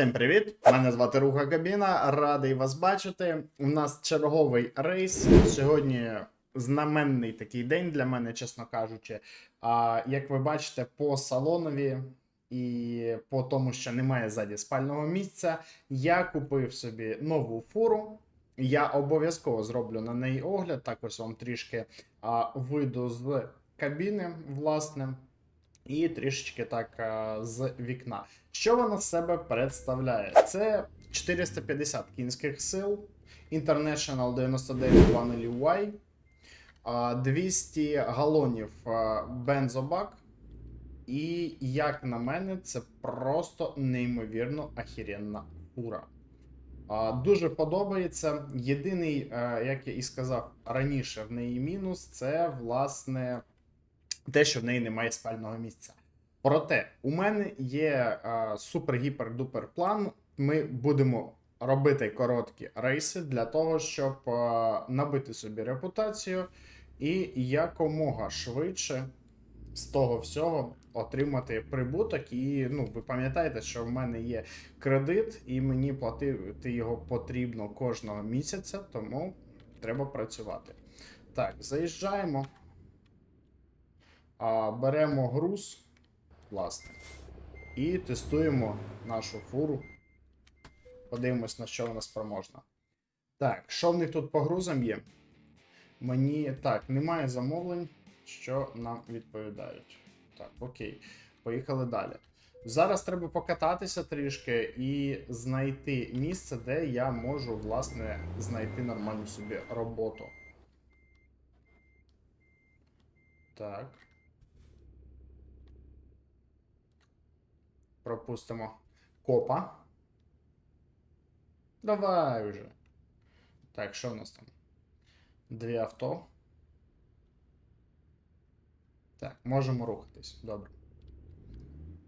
Всім привіт! Мене звати Руха Кабіна. Радий вас бачити. У нас черговий рейс. Сьогодні знаменний такий день для мене, чесно кажучи. А як ви бачите, по салонові і по тому, що немає ззаді спального місця, я купив собі нову фуру. Я обов'язково зроблю на неї огляд. Також вам трішки а, вийду з кабіни, власне і трішечки так а, з вікна. Що вона з себе представляє? Це 450 кінських сил, International 99 Vanilla Y, 200 галонів бензобак. І, як на мене, це просто неймовірно ахіренна фура. Дуже подобається. Єдиний, е, як я і сказав раніше, в неї мінус це власне те, що в неї немає спального місця. Проте, у мене є е, супер-гіпер-дупер план. Ми будемо робити короткі рейси для того, щоб е, набити собі репутацію і якомога швидше з того всього отримати прибуток. І ну, ви пам'ятаєте, що в мене є кредит, і мені платити його потрібно кожного місяця, тому треба працювати. Так, заїжджаємо. А, беремо груз, власне, і тестуємо нашу фуру. Подивимось, на що вона спроможна. Так, що в них тут по грузам є? Мені. Так, немає замовлень, що нам відповідають. Так, окей. Поїхали далі. Зараз треба покататися трішки і знайти місце, де я можу, власне, знайти нормальну собі роботу. Так. Пропустимо копа. Давай вже. Так, що в нас там? Дві авто. Так, можемо рухатись. Добре.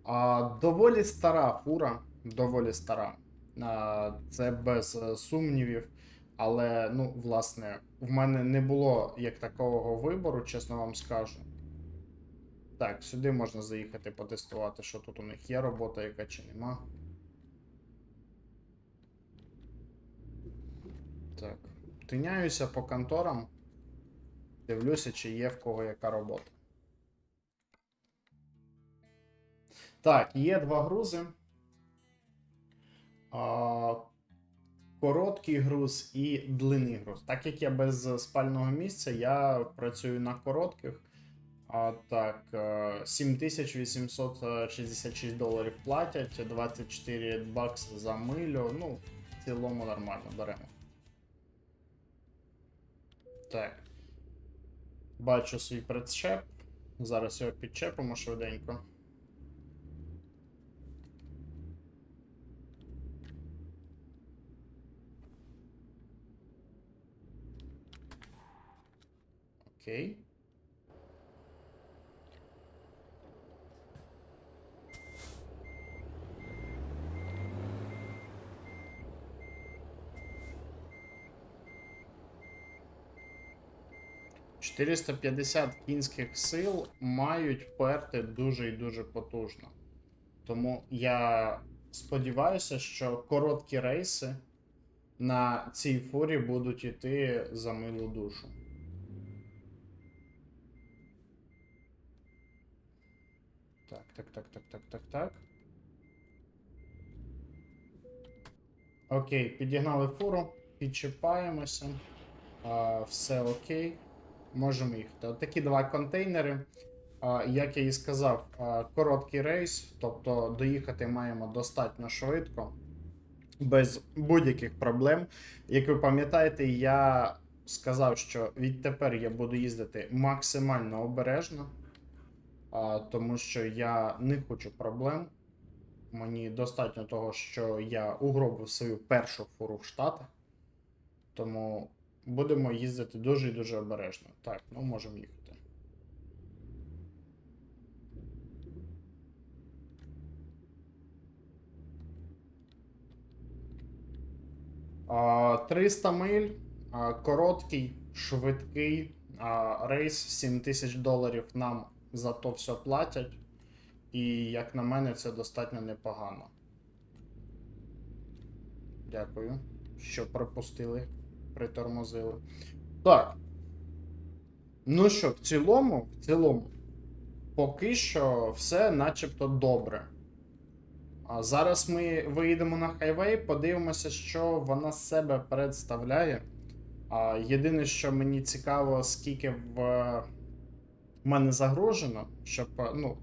А, доволі стара фура. Доволі стара. А, це без е, сумнівів. Але, ну, власне, в мене не було як такого вибору, чесно вам скажу. Так, сюди можна заїхати потестувати, що тут у них є робота, яка чи нема. Так. Тиняюся по конторам. Дивлюся, чи є в кого яка робота. Так, є два грузи. Короткий груз і длинний груз. Так як я без спального місця, я працюю на коротких. А, так, е, 7866 доларів платять, 24 бакси за милю. Ну, в цілому нормально беремо. Так. Бачу свій причеп. Зараз його підчепимо швиденько. Окей. «450 кінських сил мають перти дуже і дуже потужно. Тому я сподіваюся, що короткі рейси на цій фурі будуть йти за милу душу. Так, так, так, так, так, так, так. Окей, підігнали фуру, підчіпаємося. Все окей. Можемо їхати. От такі два контейнери. Як я і сказав, короткий рейс, тобто доїхати маємо достатньо швидко, без будь-яких проблем. Як ви пам'ятаєте, я сказав, що відтепер я буду їздити максимально обережно, тому що я не хочу проблем. Мені достатньо того, що я угробив свою першу фуру в Штатах. Тому будемо їздити дуже і дуже обережно. Так, ну можемо їхати. А, 300 миль, а, короткий, швидкий а, рейс, 7 тисяч доларів нам за то все платять. І, як на мене, це достатньо непогано. Дякую, що пропустили, притормозили. Так. Ну що, в цілому, в цілому, поки що все начебто добре. А зараз ми виїдемо на хайвей, подивимося, що вона себе представляє. А, єдине, що мені цікаво, скільки в мене загружено, щоб, ну,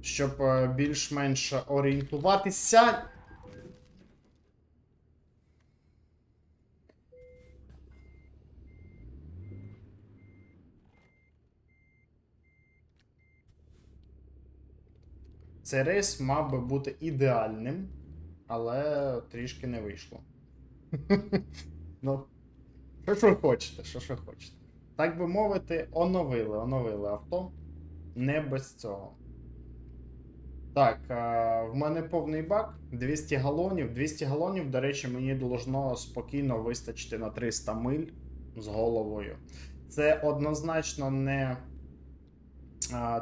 щоб е, більш-менш орієнтуватися. Цей рейс мав би бути ідеальним, але трішки не вийшло. Ну, що ж ви хочете, що ж ви хочете. Так би мовити, оновили, оновили авто. Не без цього. Так, е, в мене повний бак, 200 галонів. 200 галонів, до речі, мені должно спокійно вистачити на 300 миль з головою. Це однозначно не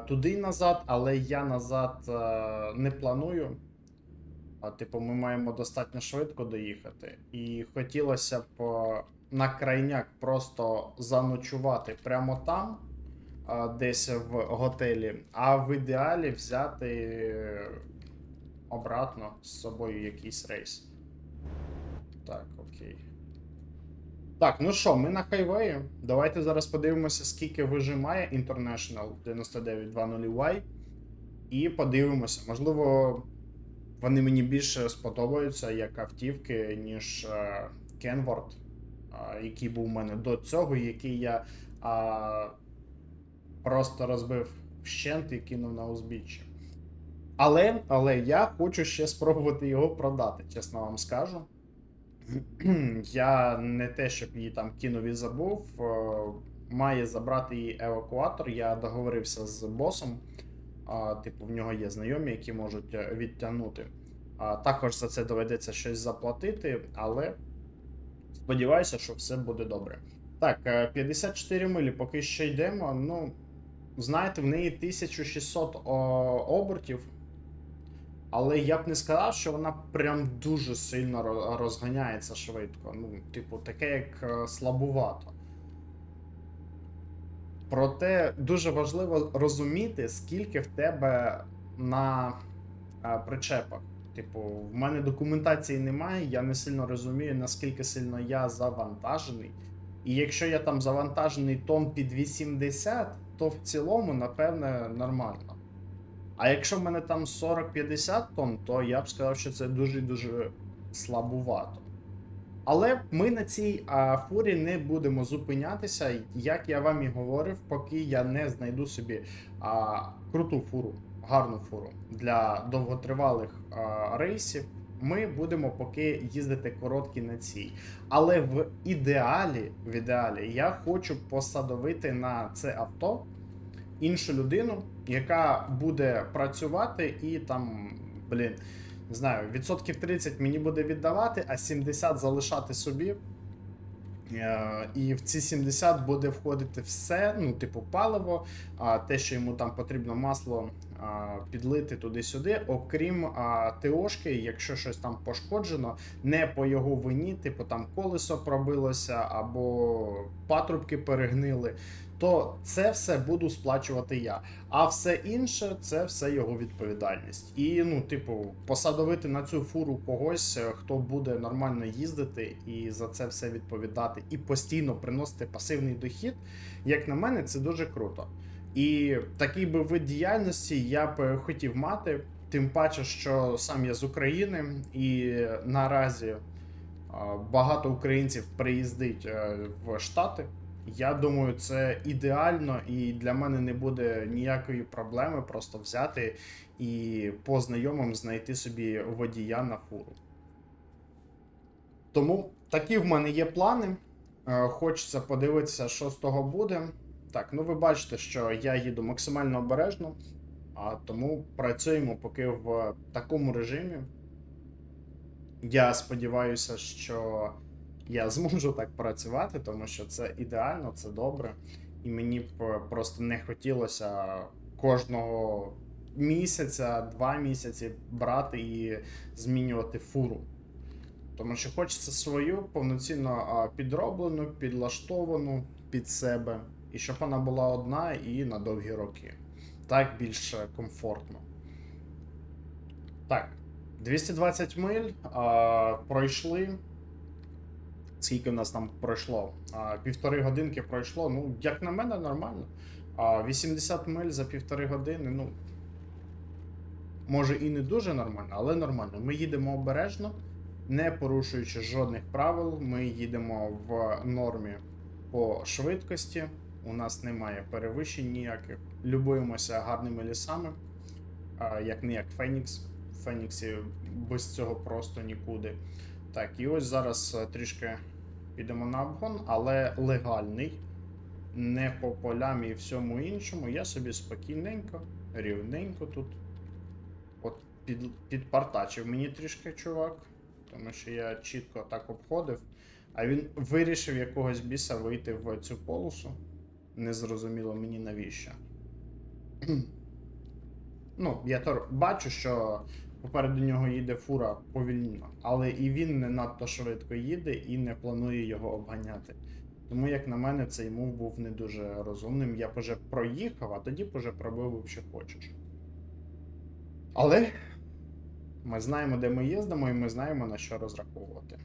туди і назад, але я назад не планую. Типу, ми маємо достатньо швидко доїхати. І хотілося б а, на крайняк просто заночувати прямо там, десь в готелі, а в ідеалі взяти е, обратно з собою якийсь рейс. Так, окей. Так, ну що, ми на хайвеї. Давайте зараз подивимося, скільки вижимає International 9920Y. І подивимося. Можливо, вони мені більше сподобаються як автівки, ніж Kenworth, е, який був у мене до цього, який я е, просто розбив вщент і кинув на узбіччя. Але, але я хочу ще спробувати його продати, чесно вам скажу. Я не те, щоб її там кинув і забув. е, Має забрати її евакуатор. Я договорився з босом. Типу, в нього є знайомі, які можуть е, відтягнути. Також за це доведеться щось заплатити, але сподіваюся, що все буде добре. Так, е, 54 милі, поки що йдемо. Ну, знаєте, в неї 1600 о, обертів. Але я б не сказав, що вона прям дуже сильно розганяється швидко. Ну, типу, таке як е, слабувато. Проте дуже важливо розуміти, скільки в тебе на е, причепах. Типу, в мене документації немає, я не сильно розумію, наскільки сильно я завантажений. І якщо я там завантажений тон під 80, то в цілому, напевне, нормально. А якщо в мене там 40-50 тонн, то я б сказав, що це дуже-дуже слабувато. Але ми на цій а, фурі не будемо зупинятися, як я вам і говорив, поки я не знайду собі а, круту фуру, гарну фуру для довготривалих а, рейсів. Ми будемо поки їздити короткі на цій. Але в ідеалі, в ідеалі я хочу посадовити на це авто іншу людину, яка буде працювати і там, блін, не знаю, відсотків 30 мені буде віддавати, а 70 залишати собі. Е, І в ці 70 буде входити все, ну, типу, паливо, те, що йому там потрібно масло підлити туди-сюди, окрім ТОшки, якщо щось там пошкоджено, не по його вині, типу там колесо пробилося або патрубки перегнили, то це все буду сплачувати я. А все інше це все його відповідальність. І, ну, типу, посадовити на цю фуру когось, е, хто буде нормально їздити і за це все відповідати, і постійно приносити пасивний дохід, як на мене, це дуже круто. І такий би вид діяльності я б е, хотів мати, тим паче, що сам я з України, і наразі багато українців приїздить е, в Штати. Я думаю, це ідеально, і для мене не буде ніякої проблеми просто взяти і по знайомим знайти собі водія на фуру. Тому такі в мене є плани. Е, Хочеться подивитися, що з того буде. Так, ну ви бачите, що я їду максимально обережно, а тому працюємо поки в такому режимі. Я сподіваюся, що я зможу так працювати, тому що це ідеально, це добре. І мені б просто не хотілося кожного місяця, два місяці брати і змінювати фуру. Тому що хочеться свою повноцінно підроблену, підлаштовану під себе, і щоб вона була одна і на довгі роки. Так більш комфортно. Так, 220 миль а, пройшли. Скільки в нас там пройшло? А, півтори годинки пройшло. Ну, як на мене, нормально. А 80 миль за півтори години, ну. Може і не дуже нормально, але нормально. Ми їдемо обережно, не порушуючи жодних правил. Ми їдемо в нормі по швидкості. У нас немає перевищень ніяких. Любуємося гарними лісами, як не як Фенікс. В Феніксі без цього просто нікуди. Так, і ось зараз е, трішки підемо на обгон, але легальний, не по полям і всьому іншому. Я собі спокійненько, рівненько тут. От під, підпартачив мені трішки чувак, тому що я чітко так обходив, а він вирішив якогось біса вийти в цю полосу. Незрозуміло мені навіщо. ну, я то бачу, що попереду нього їде фура повільно, але і він не надто швидко їде і не планує його обганяти. Тому, як на мене, цей мув був не дуже розумним. Я б уже проїхав, а тоді б уже пробив, що хочеш. Але ми знаємо, де ми їздимо, і ми знаємо, на що розраховувати.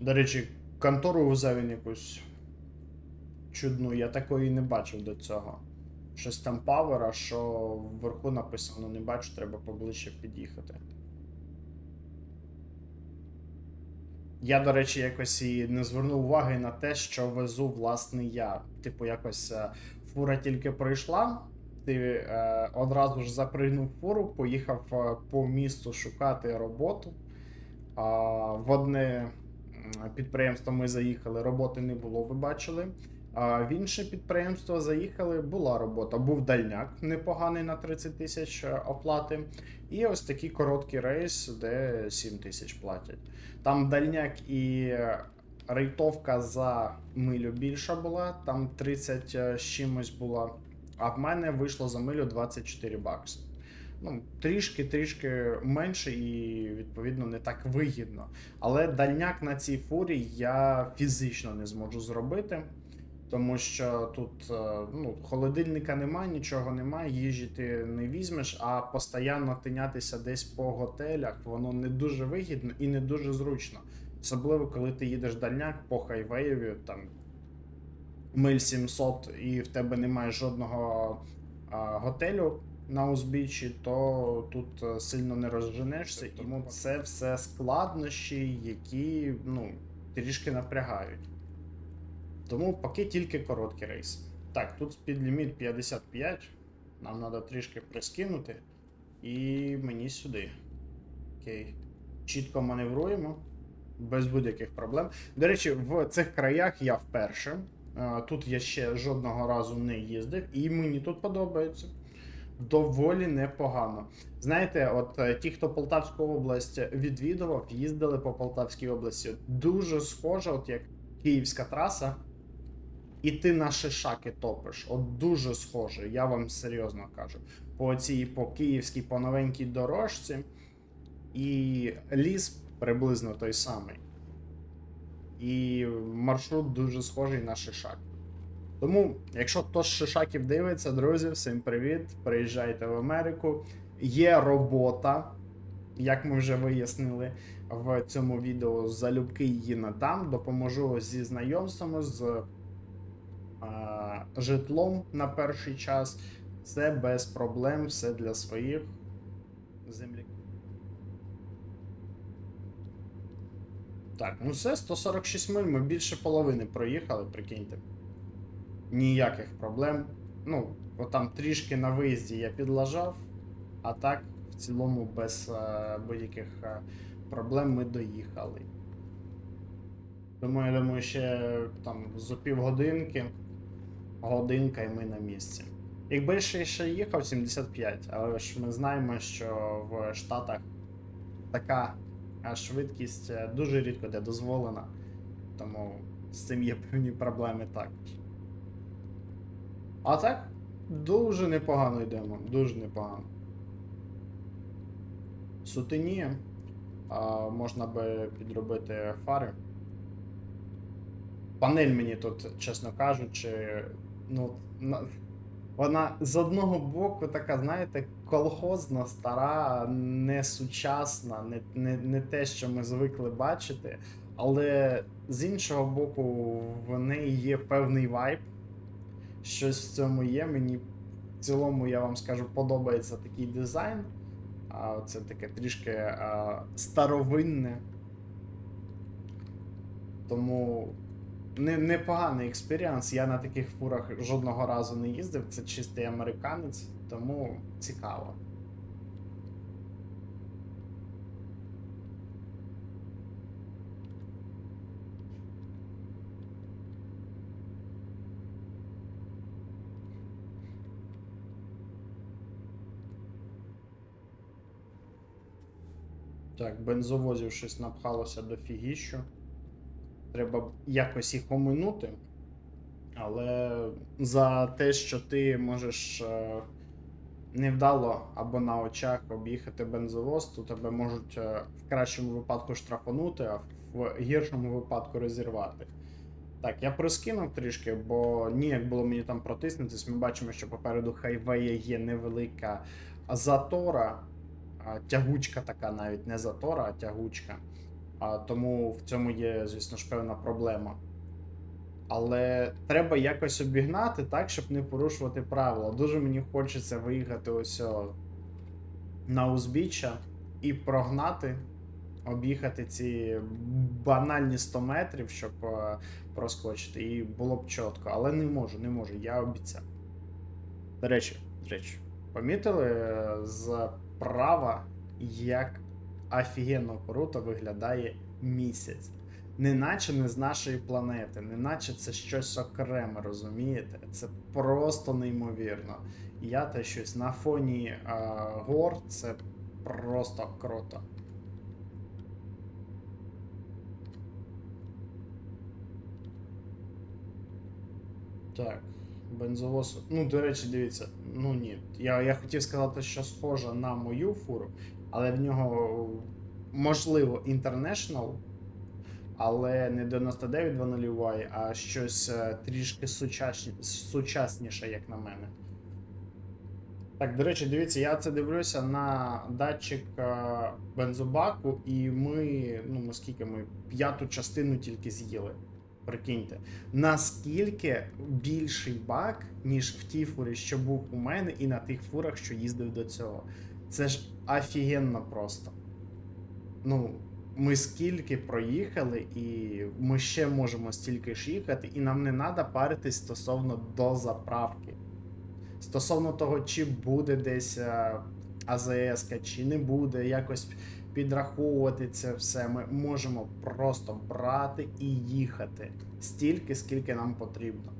До речі, контору везе він якусь чудну, я такої не бачив до цього. Щось там павера, що вверху написано не бачу, треба поближче під'їхати. Я, до речі, якось і не звернув уваги на те, що везу власне я. Типу, якось е, фура тільки пройшла, ти е, одразу ж запригнув фуру, поїхав е, по місту шукати роботу. А, в одне підприємство ми заїхали, роботи не було, ви бачили. А в інше підприємство заїхали, була робота. Був дальняк непоганий на 30 тисяч е, оплати. І ось такий короткий рейс, де 7 тисяч платять. Там дальняк і е, рейтовка за милю більша була, там 30 з чимось була. А в мене вийшло за милю 24 бакси. Ну, трішки-трішки менше і, відповідно, не так вигідно. Але дальняк на цій фурі я фізично не зможу зробити. Тому що тут е, ну, холодильника немає, нічого немає, їжі ти не візьмеш, а постійно тинятися десь по готелях, воно не дуже вигідно і не дуже зручно. Особливо, коли ти їдеш дальняк по хайвеєві, там миль 700, і в тебе немає жодного а, готелю на узбіччі, то тут е, сильно не розженешся. Тому це все складнощі, які ну, трішки напрягають. Тому поки тільки короткі рейси. Так, тут спідліміт 55. Нам треба трішки прискинути. І мені сюди. Окей. Чітко маневруємо. Без будь-яких проблем. До речі, в цих краях я вперше. Е, Тут я ще жодного разу не їздив, і мені тут подобається. Доволі непогано. Знаєте, от е, ті, хто Полтавську область відвідував, їздили по Полтавській області. Дуже схоже, от як київська траса, і ти на шишаки топиш. От дуже схоже, я вам серйозно кажу. По цій по київській, по новенькій дорожці, і ліс приблизно той самий. І маршрут дуже схожий на шишак. Тому, якщо хтось з шишаків дивиться, друзі, всім привіт! Приїжджайте в Америку. Є робота, як ми вже вияснили в цьому відео, залюбки її надам. Допоможу зі знайомствами, з а, житлом на перший час. Все без проблем, все для своїх земляків. Так, ну все, 146 миль, ми більше половини проїхали, прикиньте. Ніяких проблем. Ну, отам трішки на виїзді я підлажав, а так, в цілому, без е, будь-яких е, проблем ми доїхали. Тому я думаю, ще там за півгодинки, годинка і ми на місці. Якби ще ще їхав 75, але ж ми знаємо, що в Штатах така швидкість е, дуже рідко де дозволена. Тому з цим є певні проблеми також. А так, дуже непогано йдемо, дуже непогано. сутені. А, можна би підробити фари. Панель мені тут, чесно кажучи, ну. на- Вона з одного боку така, знаєте, колхозна, стара, несучасна, не, не, не те, що ми звикли бачити. Але з іншого боку, в неї є певний вайб. Щось в цьому є. Мені в цілому, я вам скажу, подобається такий дизайн. А це таке трішки а, старовинне. Тому не, непоганий експіріанс. Я на таких фурах жодного разу не їздив. Це чистий американець, тому цікаво. Так, бензовозів щось напхалося до фігіщу. Треба якось їх оминути. Але за те, що ти можеш е, невдало або на очах об'їхати бензовоз, то тебе можуть е, в кращому випадку штрафанути, а в гіршому випадку розірвати. Так, я проскинув трішки, бо ніяк було мені там протиснутись. Ми бачимо, що попереду хайвея є невелика затора, тягучка така навіть не затора, а тягучка. А, тому в цьому є, звісно ж, певна проблема. Але треба якось обігнати так, щоб не порушувати правила. Дуже мені хочеться виїхати ось на узбіччя і прогнати, об'їхати ці банальні 100 метрів, щоб е, проскочити. І було б чітко. Але не можу, не можу, я обіцяв. До речі, до речі, помітили е, зправа, як офігенно круто виглядає місяць. Неначе не з нашої планети, неначе це щось окреме, розумієте? Це просто неймовірно. Я те щось на фоні е, гор, це просто круто. Так, бензовоз. Ну, до речі, дивіться. Ну ні. Я, я хотів сказати, що схожа на мою фуру, але в нього можливо International, але не 9920 Y, а щось е, трішки сучасні, сучасніше, як на мене. Так, до речі, дивіться, я це дивлюся на датчик е, бензобаку, і ми, ну наскільки ми п'яту частину тільки з'їли. Прикиньте, наскільки більший бак, ніж в тій фурі, що був у мене, і на тих фурах, що їздив до цього. Це ж офігенно просто. Ну, ми скільки проїхали, і ми ще можемо стільки ж їхати, і нам не треба паритись стосовно до заправки. Стосовно того, чи буде десь е, АЗС, чи не буде, якось підраховувати це все. Ми можемо просто брати і їхати стільки, скільки нам потрібно.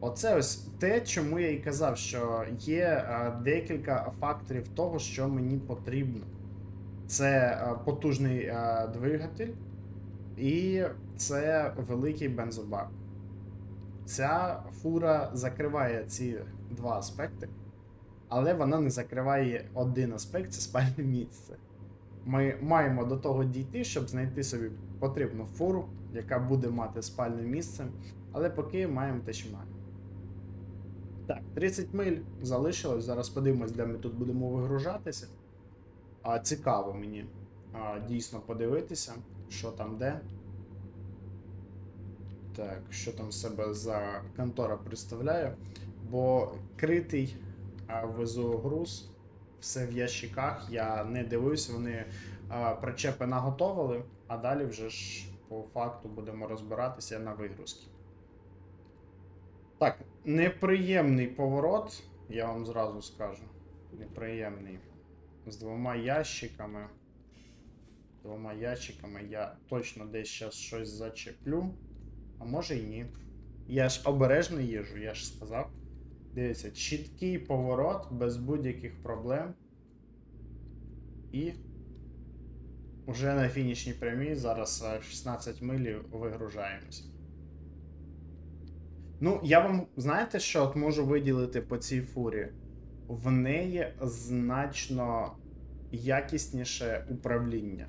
Оце ось те, чому я і казав, що є е, декілька факторів того, що мені потрібно. Це е, потужний е, двигатель, і це великий бензобак. Ця фура закриває ці два аспекти, але вона не закриває один аспект це спальне місце. Ми маємо до того дійти, щоб знайти собі потрібну фуру, яка буде мати спальне місце, але поки маємо те, що маємо. Так, 30 миль залишилось. Зараз подивимось, де ми тут будемо вигружатися. А, цікаво мені а, дійсно подивитися, що там де. Так, що там себе за контора представляє. Бо критий а, везу груз, все в ящиках. Я не дивився, вони причепи наготовили, а далі вже ж по факту будемо розбиратися на вигрузки. Так, неприємний поворот, я вам зразу скажу. Неприємний. З двома ящиками. Двома ящиками я точно десь зараз щось зачеплю. А може і ні. Я ж обережно їжу, я ж сказав. Дивіться, чіткий поворот без будь-яких проблем. І вже на фінішній прямій зараз е, 16 миль вигружаємось. Ну, я вам знаєте, що от можу виділити по цій фурі? В неї значно якісніше управління.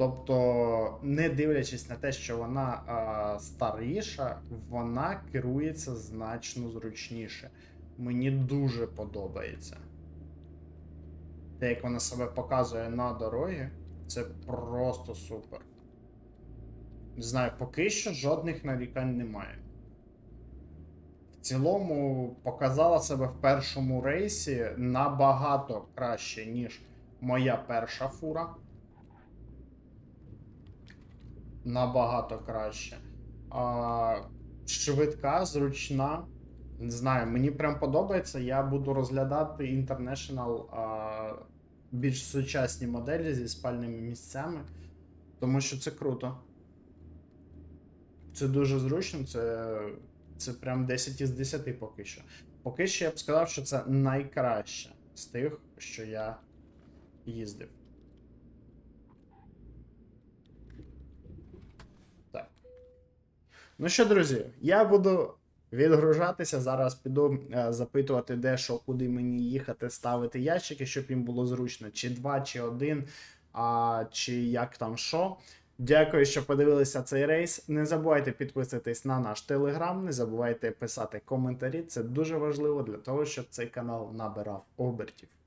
Тобто, не дивлячись на те, що вона а, старіша, вона керується значно зручніше. Мені дуже подобається. Те, як вона себе показує на дорогі, це просто супер. Не знаю, поки що жодних нарікань немає. В цілому показала себе в першому рейсі набагато краще, ніж моя перша фура. Набагато краще. А, швидка, зручна. Не знаю, мені прям подобається. Я буду розглядати International а, більш сучасні моделі зі спальними місцями, тому що це круто. Це дуже зручно, це, це прям 10 із 10 поки що. Поки що я б сказав, що це найкраще з тих, що я їздив. Ну що, друзі, я буду відгружатися. Зараз піду е, запитувати, де що, куди мені їхати, ставити ящики, щоб їм було зручно, чи два, чи один, а, чи як там що. Дякую, що подивилися цей рейс. Не забувайте підписатись на наш телеграм, не забувайте писати коментарі. Це дуже важливо для того, щоб цей канал набирав обертів.